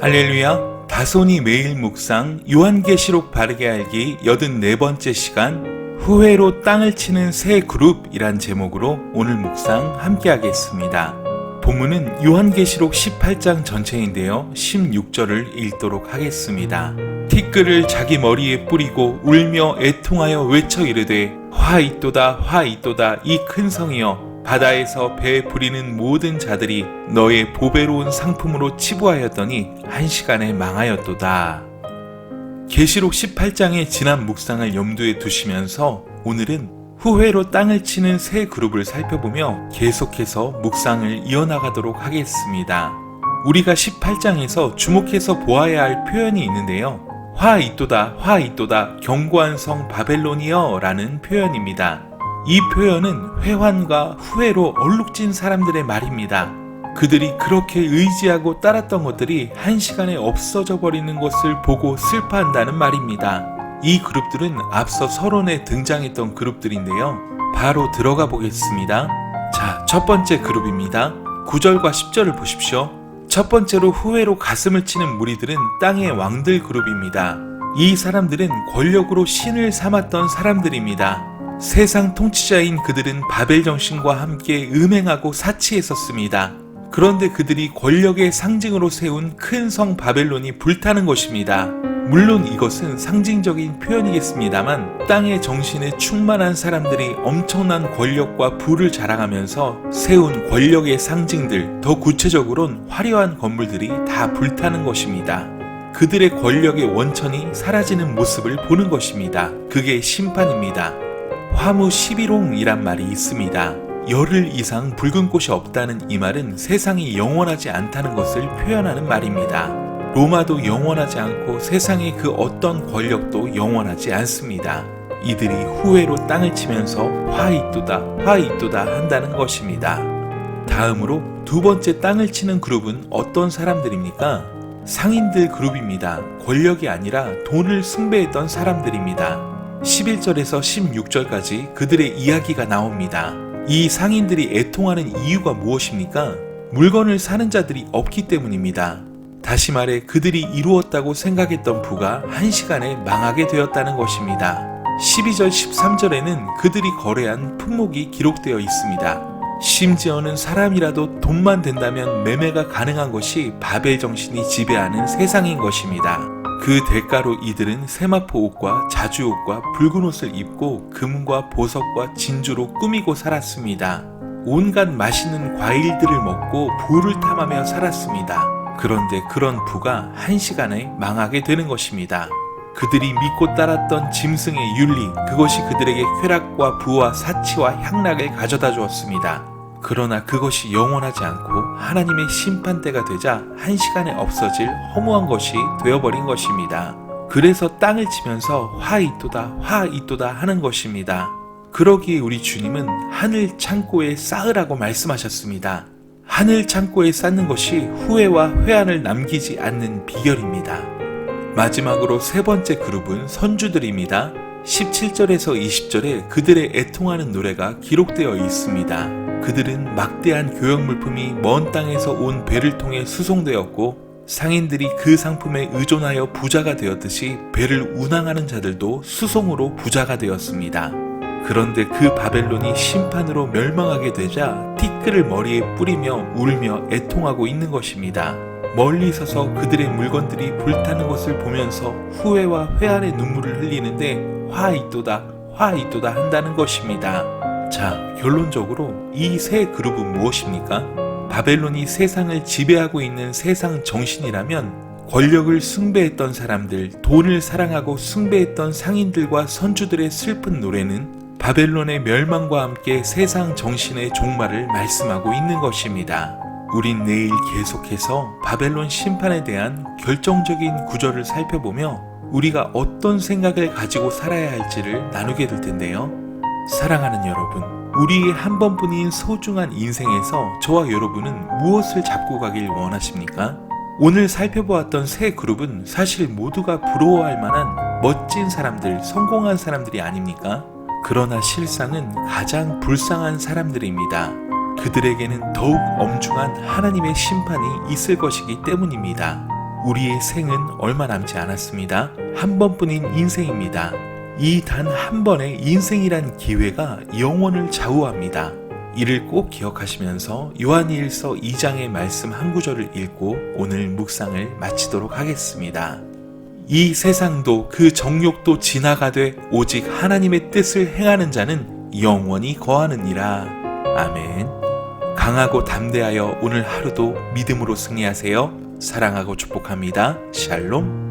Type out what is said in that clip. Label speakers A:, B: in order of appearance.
A: 할렐루야. 다손이 매일 묵상 요한계시록 바르게 알기 84번째 시간 후회로 땅을 치는 새 그룹이란 제목으로 오늘 묵상 함께 하겠습니다. 본문은 요한계시록 18장 전체인데요. 16절을 읽도록 하겠습니다. 티끌을 자기 머리에 뿌리고 울며 애통하여 외쳐 이르되 화 있도다 화 있도다 이 큰 성이여 바다에서 배 부리는 모든 자들이 너의 보배로운 상품으로 치부하였더니 한 시간에 망하였도다. 계시록 18장의 지난 묵상을 염두에 두시면서 오늘은 후회로 땅을 치는 새 그룹을 살펴보며 계속해서 묵상을 이어나가도록 하겠습니다. 우리가 18장에서 주목해서 보아야 할 표현이 있는데요. 화 있도다, 화 있도다, 견고한 성 바벨론이여 라는 표현입니다. 이 표현은 회환과 후회로 얼룩진 사람들의 말입니다. 그들이 그렇게 의지하고 따랐던 것들이 한시간에 없어져 버리는 것을 보고 슬퍼한다는 말입니다. 이 그룹들은 앞서 서론에 등장했던 그룹들인데요. 바로 들어가 보겠습니다. 자, 첫 번째 그룹입니다. 9절과 10절을 보십시오. 첫 번째로 후회로 가슴을 치는 무리들은 땅의 왕들 그룹입니다. 이 사람들은 권력으로 신을 삼았던 사람들입니다. 세상 통치자인 그들은 바벨 정신과 함께 음행하고 사치했었습니다. 그런데 그들이 권력의 상징으로 세운 큰 성 바벨론이 불타는 것입니다. 물론 이것은 상징적인 표현이겠습니다만 땅의 정신에 충만한 사람들이 엄청난 권력과 부를 자랑하면서 세운 권력의 상징들, 더 구체적으로는 화려한 건물들이 다 불타는 것입니다. 그들의 권력의 원천이 사라지는 모습을 보는 것입니다. 그게 심판입니다. 화무 11홍이란 말이 있습니다. 열흘 이상 붉은 꽃이 없다는 이 말은 세상이 영원하지 않다는 것을 표현하는 말입니다. 로마도 영원하지 않고 세상의 그 어떤 권력도 영원하지 않습니다. 이들이 후회로 땅을 치면서 화이또다 화이또다 한다는 것입니다. 다음으로 두 번째 땅을 치는 그룹은 어떤 사람들입니까? 상인들 그룹입니다. 권력이 아니라 돈을 숭배했던 사람들입니다. 11절에서 16절까지 그들의 이야기가 나옵니다. 이 상인들이 애통하는 이유가 무엇입니까? 물건을 사는 자들이 없기 때문입니다. 다시 말해 그들이 이루었다고 생각했던 부가 한시간에 망하게 되었다는 것입니다. 12절 13절에는 그들이 거래한 품목이 기록되어 있습니다. 심지어는 사람이라도 돈만 된다면 매매가 가능한 것이 바벨 정신이 지배하는 세상인 것입니다. 그 대가로 이들은 세마포 옷과 자주 옷과 붉은 옷을 입고 금과 보석과 진주로 꾸미고 살았습니다. 온갖 맛있는 과일들을 먹고 부를 탐하며 살았습니다. 그런데 그런 부가 한시간에 망하게 되는 것입니다. 그들이 믿고 따랐던 짐승의 윤리, 그것이 그들에게 쾌락과 부와 사치와 향락을 가져다 주었습니다. 그러나 그것이 영원하지 않고 하나님의 심판대가 되자 한시간에 없어질 허무한 것이 되어버린 것입니다. 그래서 땅을 치면서 화이또다 화이또다 하는 것입니다. 그러기에 우리 주님은 하늘 창고에 쌓으라고 말씀하셨습니다. 하늘 창고에 쌓는 것이 후회와 회한을 남기지 않는 비결입니다. 마지막으로 세 번째 그룹은 선주들입니다. 17절에서 20절에 그들의 애통하는 노래가 기록되어 있습니다. 그들은 막대한 교역 물품이 먼 땅에서 온 배를 통해 수송되었고 상인들이 그 상품에 의존하여 부자가 되었듯이 배를 운항하는 자들도 수송으로 부자가 되었습니다. 그런데 그 바벨론이 심판으로 멸망하게 되자 티끌을 머리에 뿌리며 울며 애통하고 있는 것입니다. 멀리 서서 그들의 물건들이 불타는 것을 보면서 후회와 회한의 눈물을 흘리는데 화이또다 화이또다 한다는 것입니다. 자, 결론적으로 이 세 그룹은 무엇입니까? 바벨론이 세상을 지배하고 있는 세상 정신이라면 권력을 숭배했던 사람들, 돈을 사랑하고 숭배했던 상인들과 선주들의 슬픈 노래는 바벨론의 멸망과 함께 세상 정신의 종말을 말씀하고 있는 것입니다. 우린 내일 계속해서 바벨론 심판에 대한 결정적인 구절을 살펴보며 우리가 어떤 생각을 가지고 살아야 할지를 나누게 될 텐데요. 사랑하는 여러분, 우리의 한 번뿐인 소중한 인생에서 저와 여러분은 무엇을 잡고 가길 원하십니까? 오늘 살펴보았던 세 그룹은 사실 모두가 부러워할 만한 멋진 사람들, 성공한 사람들이 아닙니까? 그러나 실상은 가장 불쌍한 사람들입니다. 그들에게는 더욱 엄중한 하나님의 심판이 있을 것이기 때문입니다. 우리의 생은 얼마 남지 않았습니다. 한 번뿐인 인생입니다. 이 단 한 번의 인생이란 기회가 영혼을 좌우합니다. 이를 꼭 기억하시면서 요한일서 2장의 말씀 한 구절을 읽고 오늘 묵상을 마치도록 하겠습니다. 이 세상도 그 정욕도 지나가되 오직 하나님의 뜻을 행하는 자는 영원히 거하느니라. 아멘. 강하고 담대하여 오늘 하루도 믿음으로 승리하세요. 사랑하고 축복합니다. 샬롬.